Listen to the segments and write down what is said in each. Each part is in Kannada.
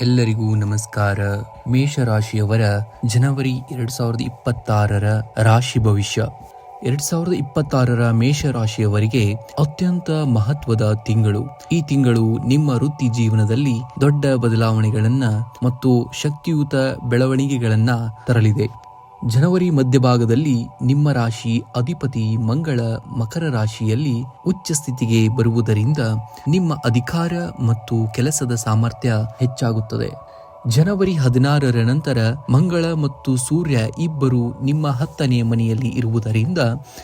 ಎಲ್ಲರಿಗೂ ನಮಸ್ಕಾರ. ಮೇಷರಾಶಿಯವರ ಜನವರಿ ಎರಡ್ ಸಾವಿರದ ಇಪ್ಪತ್ತಾರರ ರಾಶಿ ಭವಿಷ್ಯ. ಎರಡ್ ಸಾವಿರದ ಇಪ್ಪತ್ತಾರರ ಮೇಷರಾಶಿಯವರಿಗೆ ಅತ್ಯಂತ ಮಹತ್ವದ ತಿಂಗಳು. ಈ ತಿಂಗಳು ನಿಮ್ಮ ವೃತ್ತಿ ಜೀವನದಲ್ಲಿ ದೊಡ್ಡ ಬದಲಾವಣೆಗಳನ್ನ ಮತ್ತು ಶಕ್ತಿಯುತ ಬೆಳವಣಿಗೆಗಳನ್ನ ತರಲಿದೆ. ಜನವರಿ ಮಧ್ಯಭಾಗದಲ್ಲಿ ನಿಮ್ಮ ರಾಶಿ ಅಧಿಪತಿ ಮಂಗಳ ಮಕರ ರಾಶಿಯಲ್ಲಿ ಉಚ್ಚ ಸ್ಥಿತಿಗೆ ಬರುವುದರಿಂದ ನಿಮ್ಮ ಅಧಿಕಾರ ಮತ್ತು ಕೆಲಸದ ಸಾಮರ್ಥ್ಯ ಹೆಚ್ಚಾಗುತ್ತದೆ. ಜನವರಿ ಹದಿನಾರರ ನಂತರ ಮಂಗಳ ಮತ್ತು ಸೂರ್ಯ ಇಬ್ಬರು ನಿಮ್ಮ ಹತ್ತನೆಯ ಮನೆಯಲ್ಲಿ ಇರುವುದರಿಂದ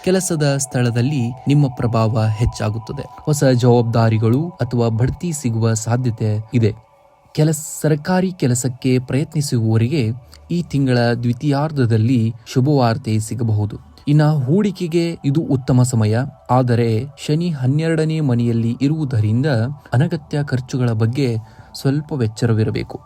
ಕೆಲಸದ ಸ್ಥಳದಲ್ಲಿ ನಿಮ್ಮ ಪ್ರಭಾವ ಹೆಚ್ಚಾಗುತ್ತದೆ. ಹೊಸ ಜವಾಬ್ದಾರಿಗಳು ಅಥವಾ ಬಡ್ತಿ ಸಿಗುವ ಸಾಧ್ಯತೆ ಇದೆ. ಕೆಲಸ, ಸರ್ಕಾರಿ ಕೆಲಸಕ್ಕೆ ಪ್ರಯತ್ನಿಸುವವರಿಗೆ ಈ ತಿಂಗಳ ದ್ವಿತೀಯಾರ್ಧದಲ್ಲಿ ಶುಭವಾರ್ತೆ ಸಿಗಬಹುದು. ಇನ್ನು ಹೂಡಿಕೆಗೆ ಇದು ಉತ್ತಮ ಸಮಯ. ಆದರೆ ಶನಿ ಹನ್ನೆರಡನೇ ಮನೆಯಲ್ಲಿ ಇರುವುದರಿಂದ ಅನಗತ್ಯ ಖರ್ಚುಗಳ ಬಗ್ಗೆ ಸ್ವಲ್ಪ ಎಚ್ಚರವಿರಬೇಕು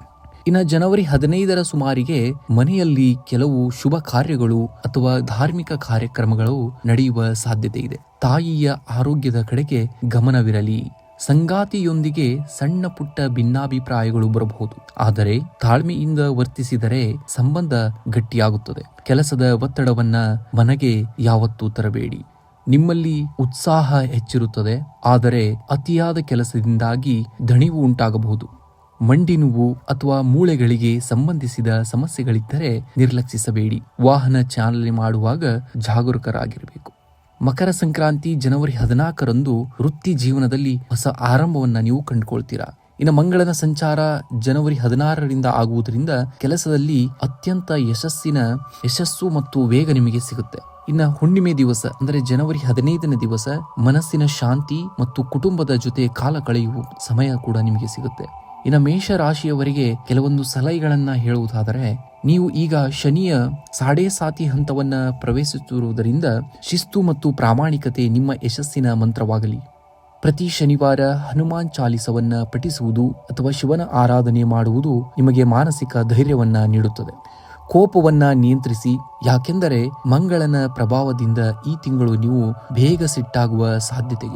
ಇನ್ನು ಜನವರಿ ಹದಿನೈದರ ಸುಮಾರಿಗೆ ಮನೆಯಲ್ಲಿ ಕೆಲವು ಶುಭ ಕಾರ್ಯಗಳು ಅಥವಾ ಧಾರ್ಮಿಕ ಕಾರ್ಯಕ್ರಮಗಳು ನಡೆಯುವ ಸಾಧ್ಯತೆ ಇದೆ. ತಾಯಿಯ ಆರೋಗ್ಯದ ಕಡೆಗೆ ಗಮನವಿರಲಿ. ಸಂಗಾತಿಯೊಂದಿಗೆ ಸಣ್ಣ ಪುಟ್ಟ ಭಿನ್ನಾಭಿಪ್ರಾಯಗಳು ಬರಬಹುದು. ಆದರೆ ತಾಳ್ಮೆಯಿಂದ ವರ್ತಿಸಿದರೆ ಸಂಬಂಧ ಗಟ್ಟಿಯಾಗುತ್ತದೆ. ಕೆಲಸದ ಒತ್ತಡವನ್ನ ಮನೆಗೆ ಯಾವತ್ತೂ ತರಬೇಡಿ. ನಿಮ್ಮಲ್ಲಿ ಉತ್ಸಾಹ ಹೆಚ್ಚಿರುತ್ತದೆ. ಆದರೆ ಅತಿಯಾದ ಕೆಲಸದಿಂದಾಗಿ ದಣಿವು ಉಂಟಾಗಬಹುದು. ಮಂಡಿ ನೋವು ಅಥವಾ ಮೂಳೆಗಳಿಗೆ ಸಂಬಂಧಿಸಿದ ಸಮಸ್ಯೆಗಳಿದ್ದರೆ ನಿರ್ಲಕ್ಷಿಸಬೇಡಿ. ವಾಹನ ಚಾಲನೆ ಮಾಡುವಾಗ ಜಾಗರೂಕರಾಗಿರಬೇಕು. ಮಕರ ಸಂಕ್ರಾಂತಿ ಜನವರಿ ಹದಿನಾಲ್ಕರಂದು ವೃತ್ತಿ ಜೀವನದಲ್ಲಿ ಹೊಸ ಆರಂಭವನ್ನ ನೀವು ಕಂಡುಕೊಳ್ತೀರಾ? ಇನ್ನು ಮಂಗಳನ ಸಂಚಾರ ಜನವರಿ ಹದಿನಾರರಿಂದ ಆಗುವುದರಿಂದ ಕೆಲಸದಲ್ಲಿ ಅತ್ಯಂತ ಯಶಸ್ಸಿನ ಯಶಸ್ಸು ಮತ್ತು ವೇಗ ನಿಮಗೆ ಸಿಗುತ್ತೆ. ಇನ್ನ ಹುಣ್ಣಿಮೆ ದಿವಸ, ಅಂದರೆ ಜನವರಿ ಹದಿನೈದನೇ ದಿವಸ, ಮನಸ್ಸಿನ ಶಾಂತಿ ಮತ್ತು ಕುಟುಂಬದ ಜೊತೆ ಕಾಲ ಕಳೆಯುವ ಸಮಯ ಕೂಡ ನಿಮಗೆ ಸಿಗುತ್ತೆ. ಇನ್ನು ಮೇಷ ರಾಶಿಯವರಿಗೆ ಕೆಲವೊಂದು ಸಲಹೆಗಳನ್ನ ಹೇಳುವುದಾದರೆ, ನೀವು ಈಗ ಶನಿಯ ಸಾಡೆ ಸಾತಿ ಹಂತವನ್ನ ಪ್ರವೇಶಿಸುತ್ತಿರುವುದರಿಂದ ಶಿಸ್ತು ಮತ್ತು ಪ್ರಾಮಾಣಿಕತೆ ನಿಮ್ಮ ಯಶಸ್ಸಿನ ಮಂತ್ರವಾಗಲಿ. ಪ್ರತಿ ಶನಿವಾರ ಹನುಮಾನ್ ಚಾಲಿಸವನ್ನ ಪಠಿಸುವುದು ಅಥವಾ ಶಿವನ ಆರಾಧನೆ ಮಾಡುವುದು ನಿಮಗೆ ಮಾನಸಿಕ ಧೈರ್ಯವನ್ನ ನೀಡುತ್ತದೆ. ಕೋಪವನ್ನ ನಿಯಂತ್ರಿಸಿ, ಯಾಕೆಂದರೆ ಮಂಗಳನ ಪ್ರಭಾವದಿಂದ ಈ ತಿಂಗಳು ನೀವು ಬೇಗ ಸಿಟ್ಟಾಗುವ ಸಾಧ್ಯತೆ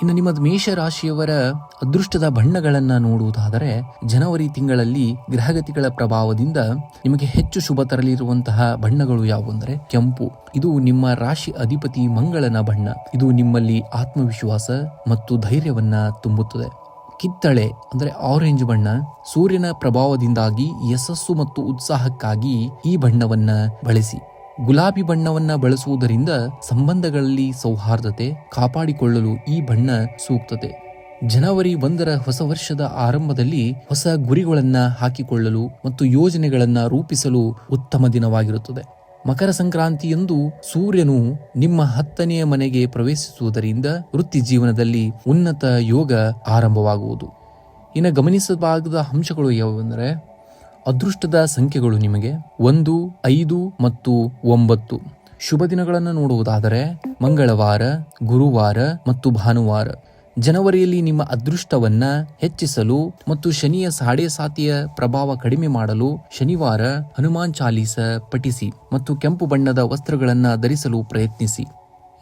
ಇನ್ನು ನಿಮ್ಮ ಮೇಷರಾಶಿಯವರ ಅದೃಷ್ಟದ ಬಣ್ಣಗಳನ್ನ ನೋಡುವುದಾದರೆ ಜನವರಿ ತಿಂಗಳಲ್ಲಿ ಗ್ರಹಗತಿಗಳ ಪ್ರಭಾವದಿಂದ ನಿಮಗೆ ಹೆಚ್ಚು ಶುಭ ತರಲಿರುವಂತಹ ಬಣ್ಣಗಳು ಯಾವುವು ಅಂದರೆ ಕೆಂಪು. ಇದು ನಿಮ್ಮ ರಾಶಿ ಅಧಿಪತಿ ಮಂಗಳನ ಬಣ್ಣ. ಇದು ನಿಮ್ಮಲ್ಲಿ ಆತ್ಮವಿಶ್ವಾಸ ಮತ್ತು ಧೈರ್ಯವನ್ನ ತುಂಬುತ್ತದೆ. ಕಿತ್ತಳೆ ಅಂದರೆ ಆರೆಂಜ್ ಬಣ್ಣ. ಸೂರ್ಯನ ಪ್ರಭಾವದಿಂದಾಗಿ ಯಶಸ್ಸು ಮತ್ತು ಉತ್ಸಾಹಕ್ಕಾಗಿ ಈ ಬಣ್ಣವನ್ನ ಬಳಸಿ. ಗುಲಾಬಿ ಬಣ್ಣವನ್ನ ಬಳಸುವುದರಿಂದ ಸಂಬಂಧಗಳಲ್ಲಿ ಸೌಹಾರ್ದತೆ ಕಾಪಾಡಿಕೊಳ್ಳಲು ಈ ಬಣ್ಣ ಸೂಕ್ತತೆ. ಜನವರಿ ಒಂದರ ಹೊಸ ವರ್ಷದ ಆರಂಭದಲ್ಲಿ ಹೊಸ ಗುರಿಗಳನ್ನ ಹಾಕಿಕೊಳ್ಳಲು ಮತ್ತು ಯೋಜನೆಗಳನ್ನ ರೂಪಿಸಲು ಉತ್ತಮ ದಿನವಾಗಿರುತ್ತದೆ. ಮಕರ ಸಂಕ್ರಾಂತಿಯಂದು ಸೂರ್ಯನು ನಿಮ್ಮ ಹತ್ತನೆಯ ಮನೆಗೆ ಪ್ರವೇಶಿಸುವುದರಿಂದ ವೃತ್ತಿ ಜೀವನದಲ್ಲಿ ಉನ್ನತ ಯೋಗ ಆರಂಭವಾಗುವುದು. ಇನ್ನು ಗಮನಿಸಬಾರದ ಅಂಶಗಳು ಯಾವುವೆಂದರೆ ಅದೃಷ್ಟದ ಸಂಖ್ಯೆಗಳು ನಿಮಗೆ ಒಂದು, ಐದು ಮತ್ತು ಒಂಬತ್ತು. ಶುಭ ದಿನಗಳನ್ನು ನೋಡುವುದಾದರೆ ಮಂಗಳವಾರ, ಗುರುವಾರ ಮತ್ತು ಭಾನುವಾರ. ಜನವರಿಯಲ್ಲಿ ನಿಮ್ಮ ಅದೃಷ್ಟವನ್ನ ಹೆಚ್ಚಿಸಲು ಮತ್ತು ಶನಿಯ ಸಾಡೆ ಸಾತಿಯ ಪ್ರಭಾವ ಕಡಿಮೆ ಮಾಡಲು ಶನಿವಾರ ಹನುಮಾನ್ ಚಾಲೀಸ ಪಠಿಸಿ ಮತ್ತು ಕೆಂಪು ಬಣ್ಣದ ವಸ್ತ್ರಗಳನ್ನು ಧರಿಸಲು ಪ್ರಯತ್ನಿಸಿ.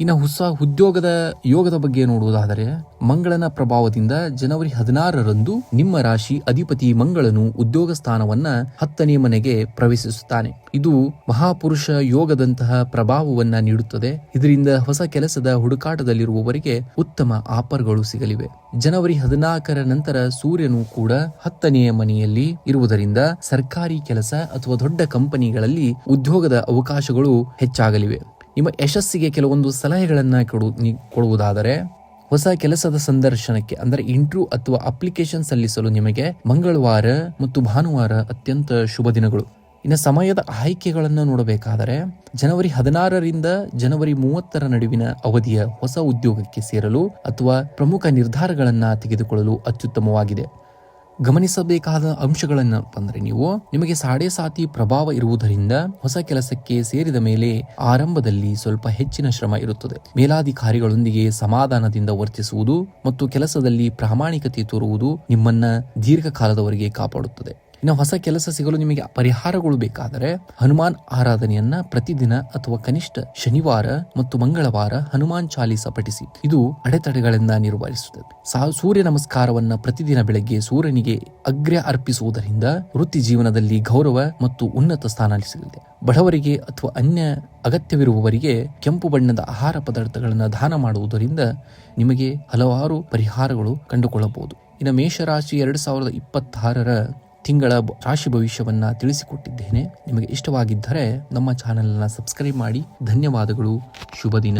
ಇನ್ನು ಹೊಸ ಉದ್ಯೋಗದ ಯೋಗದ ಬಗ್ಗೆ ನೋಡುವುದಾದರೆ, ಮಂಗಳನ ಪ್ರಭಾವದಿಂದ ಜನವರಿ ಹದಿನಾರರಂದು ನಿಮ್ಮ ರಾಶಿ ಅಧಿಪತಿ ಮಂಗಳನು ಉದ್ಯೋಗ ಸ್ಥಾನವನ್ನ ಹತ್ತನೇ ಮನೆಗೆ ಪ್ರವೇಶಿಸುತ್ತಾನೆ. ಇದು ಮಹಾಪುರುಷ ಯೋಗದಂತಹ ಪ್ರಭಾವವನ್ನ ನೀಡುತ್ತದೆ. ಇದರಿಂದ ಹೊಸ ಕೆಲಸದ ಹುಡುಕಾಟದಲ್ಲಿರುವವರಿಗೆ ಉತ್ತಮ ಆಫರ್ಗಳು ಸಿಗಲಿವೆ. ಜನವರಿ ಹದಿನಾಲ್ಕರ ನಂತರ ಸೂರ್ಯನು ಕೂಡ ಹತ್ತನೆಯ ಮನೆಯಲ್ಲಿ ಇರುವುದರಿಂದ ಸರ್ಕಾರಿ ಕೆಲಸ ಅಥವಾ ದೊಡ್ಡ ಕಂಪನಿಗಳಲ್ಲಿ ಉದ್ಯೋಗದ ಅವಕಾಶಗಳು ಹೆಚ್ಚಾಗಲಿವೆ. ನಿಮ್ಮ ಯಶಸ್ಸಿಗೆ ಕೆಲವೊಂದು ಸಲಹೆಗಳನ್ನು ಕೊಡು ಕೊಡುವುದಾದರೆ ಹೊಸ ಕೆಲಸದ ಸಂದರ್ಶನಕ್ಕೆ, ಅಂದರೆ ಇಂಟ್ರ್ಯೂ ಅಥವಾ ಅಪ್ಲಿಕೇಶನ್ ಸಲ್ಲಿಸಲು ನಿಮಗೆ ಮಂಗಳವಾರ ಮತ್ತು ಭಾನುವಾರ ಅತ್ಯಂತ ಶುಭ ದಿನಗಳು. ಇನ್ನು ಸಮಯದ ಆಯ್ಕೆಗಳನ್ನು ನೋಡಬೇಕಾದರೆ ಜನವರಿ ಹದಿನಾರರಿಂದ ಜನವರಿ ಮೂವತ್ತರ ನಡುವಿನ ಅವಧಿಯ ಹೊಸ ಉದ್ಯೋಗಕ್ಕೆ ಸೇರಲು ಅಥವಾ ಪ್ರಮುಖ ನಿರ್ಧಾರಗಳನ್ನು ತೆಗೆದುಕೊಳ್ಳಲು ಅತ್ಯುತ್ತಮವಾಗಿದೆ. ಗಮನಿಸಬೇಕಾದ ಅಂಶಗಳನ್ನಪ್ಪ ಅಂದ್ರೆ ನೀವು ನಿಮಗೆ ಸಾಡೆ ಸಾತಿ ಪ್ರಭಾವ ಇರುವುದರಿಂದ ಹೊಸ ಕೆಲಸಕ್ಕೆ ಸೇರಿದ ಮೇಲೆ ಆರಂಭದಲ್ಲಿ ಸ್ವಲ್ಪ ಹೆಚ್ಚಿನ ಶ್ರಮ ಇರುತ್ತದೆ. ಮೇಲಾಧಿಕಾರಿಗಳೊಂದಿಗೆ ಸಮಾಧಾನದಿಂದ ವರ್ತಿಸುವುದು ಮತ್ತು ಕೆಲಸದಲ್ಲಿ ಪ್ರಾಮಾಣಿಕತೆ ತೋರುವುದು ನಿಮ್ಮನ್ನ ದೀರ್ಘಕಾಲದವರೆಗೆ ಕಾಪಾಡುತ್ತದೆ. ಇನ್ನು ಹೊಸ ಕೆಲಸ ಸಿಗಲು ನಿಮಗೆ ಪರಿಹಾರಗಳು ಬೇಕಾದರೆ ಹನುಮಾನ್ ಆರಾಧನೆಯನ್ನ ಪ್ರತಿದಿನ ಅಥವಾ ಕನಿಷ್ಠ ಶನಿವಾರ ಮತ್ತು ಮಂಗಳವಾರ ಹನುಮಾನ್ ಚಾಲೀಸ ಪಠಿಸಿ. ಇದು ಅಡೆತಡೆಗಳಿಂದ ನಿರ್ವಹಿಸುತ್ತದೆ. ಸೂರ್ಯ ನಮಸ್ಕಾರವನ್ನ ಪ್ರತಿದಿನ ಬೆಳಗ್ಗೆ ಸೂರ್ಯನಿಗೆ ಅಗ್ರ್ಯ ಅರ್ಪಿಸುವುದರಿಂದ ವೃತ್ತಿ ಜೀವನದಲ್ಲಿ ಗೌರವ ಮತ್ತು ಉನ್ನತ ಸ್ಥಾನ ಸಿಗಲಿದೆ. ಬಡವರಿಗೆ ಅಥವಾ ಅನ್ಯ ಅಗತ್ಯವಿರುವವರಿಗೆ ಕೆಂಪು ಬಣ್ಣದ ಆಹಾರ ಪದಾರ್ಥಗಳನ್ನು ದಾನ ಮಾಡುವುದರಿಂದ ನಿಮಗೆ ಹಲವಾರು ಪರಿಹಾರಗಳು ಕಂಡುಕೊಳ್ಳಬಹುದು. ಇನ್ನು ಮೇಷರಾಶಿ ಎರಡು ಸಾವಿರದ ಇಪ್ಪತ್ತಾರರ ತಿಂಗಳ ರಾಶಿ ಭವಿಷ್ಯವನ್ನ ತಿಳಿಸಿಕೊಟ್ಟಿದ್ದೇನೆ. ನಿಮಗೆ ಇಷ್ಟವಾಗಿದ್ದರೆ ನಮ್ಮ ಚಾನೆಲ್ನ ಸಬ್ಸ್ಕ್ರೈಬ್ ಮಾಡಿ. ಧನ್ಯವಾದಗಳು. ಶುಭ ದಿನ.